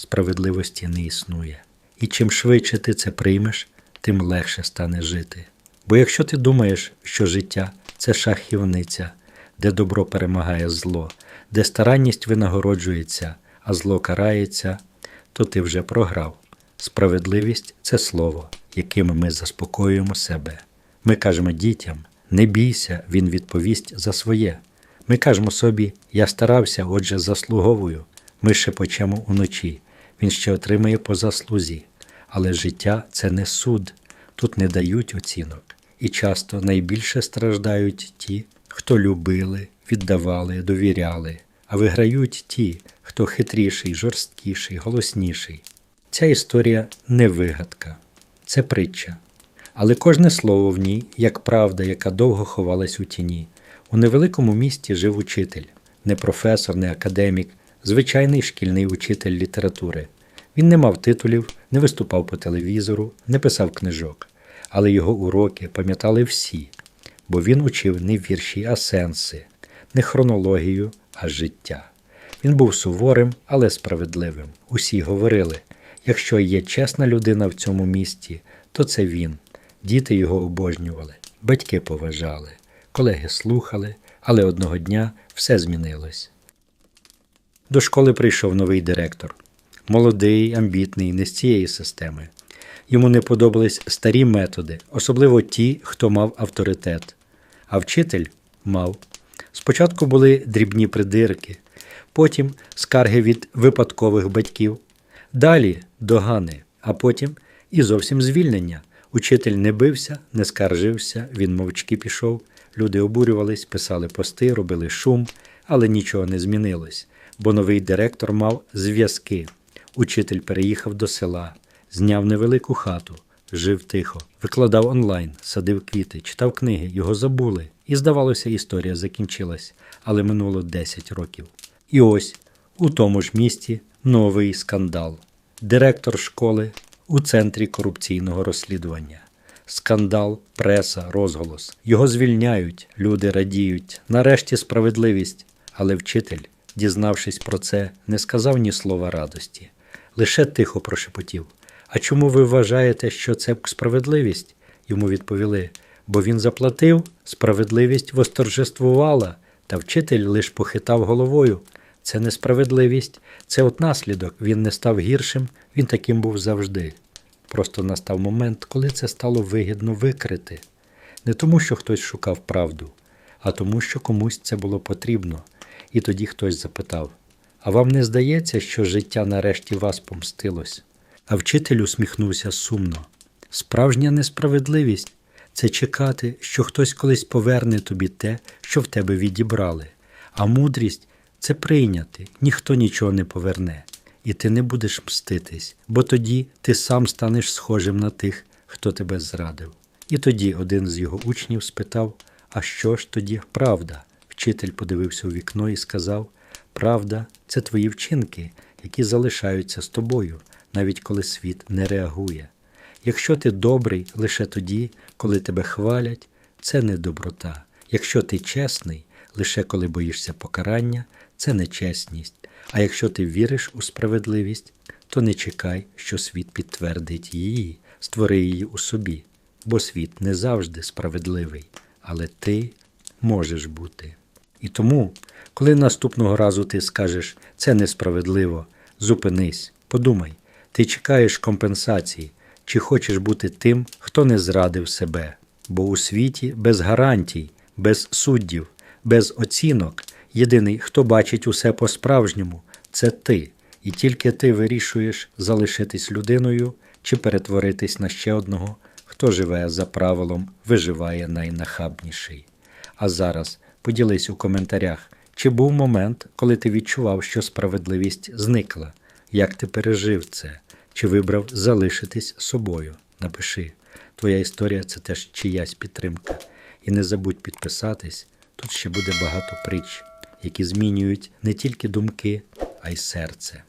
справедливості не існує. І чим швидше ти це приймеш, тим легше стане жити. Бо якщо ти думаєш, що життя це шахівниця, де добро перемагає зло, де старанність винагороджується, а зло карається, то ти вже програв. Справедливість це слово, яким ми заспокоюємо себе. Ми кажемо дітям: не бійся, він відповість за своє. Ми кажемо собі, я старався, отже, заслуговую. Ми шепочемо уночі, він ще отримає по заслузі. Але життя це не суд, тут не дають оцінок. І часто найбільше страждають ті, хто любили, віддавали, довіряли, а виграють ті, хто хитріший, жорсткіший, голосніший. Ця історія не вигадка, це притча. Але кожне слово в ній, як правда, яка довго ховалась у тіні. У невеликому місті жив учитель, не професор, не академік, звичайний шкільний учитель літератури. Він не мав титулів, не виступав по телевізору, не писав книжок, але його уроки пам'ятали всі, бо він учив не вірші, а сенси, не хронологію, а життя. Він був суворим, але справедливим. Усі говорили: якщо є чесна людина в цьому місті, то це він. Діти його обожнювали, батьки поважали, колеги слухали, але одного дня все змінилось. До школи прийшов новий директор. Молодий, амбітний, не з цієї системи. Йому не подобались старі методи, особливо ті, хто мав авторитет. А вчитель мав. Спочатку були дрібні придирки, потім скарги від випадкових батьків, далі догани, а потім і зовсім звільнення. Учитель не бився, не скаржився, він мовчки пішов. Люди обурювались, писали пости, робили шум, але нічого не змінилось, бо новий директор мав зв'язки. Учитель переїхав до села, зняв невелику хату, жив тихо, викладав онлайн, садив квіти, читав книги, його забули. І, здавалося, історія закінчилась, але минуло 10 років. І ось у тому ж місті новий скандал. Директор школи у центрі корупційного розслідування. Скандал, преса, розголос. Його звільняють, люди радіють. Нарешті справедливість. Але вчитель, дізнавшись про це, не сказав ні слова радості, лише тихо прошепотів. А чому ви вважаєте, що це справедливість? Йому відповіли, бо він заплатив, справедливість восторжествувала, та вчитель лиш похитав головою. Це несправедливість, це от наслідок. Він не став гіршим, він таким був завжди. Просто настав момент, коли це стало вигідно викрити. Не тому, що хтось шукав правду, а тому, що комусь це було потрібно. І тоді хтось запитав: А вам не здається, що життя нарешті вас помстилось? А вчитель усміхнувся сумно. Справжня несправедливість це чекати, що хтось колись поверне тобі те, що в тебе відібрали. А мудрість це прийняти, ніхто нічого не поверне, і ти не будеш мститись, бо тоді ти сам станеш схожим на тих, хто тебе зрадив. І тоді один з його учнів спитав: А що ж тоді правда? Вчитель подивився у вікно і сказав: Правда, це твої вчинки, які залишаються з тобою, навіть коли світ не реагує. Якщо ти добрий лише тоді, коли тебе хвалять, це не доброта. Якщо ти чесний, лише коли боїшся покарання, це нечесність. А якщо ти віриш у справедливість, то не чекай, що світ підтвердить її, створи її у собі, бо світ не завжди справедливий, але ти можеш бути. І тому, коли наступного разу ти скажеш це несправедливо, зупинись, подумай, ти чекаєш компенсації, чи хочеш бути тим, хто не зрадив себе, бо у світі без гарантій, без суддів, без оцінок, єдиний, хто бачить усе по-справжньому, це ти, і тільки ти вирішуєш залишитись людиною чи перетворитись на ще одного, хто живе за правилом, виживає найнахабніший. А зараз поділись у коментарях, чи був момент, коли ти відчував, що справедливість зникла, як ти пережив це, чи вибрав залишитись собою. Напиши, твоя історія це теж чиясь підтримка. І не забудь підписатись, тут ще буде багато притч, які змінюють не тільки думки, а й серце.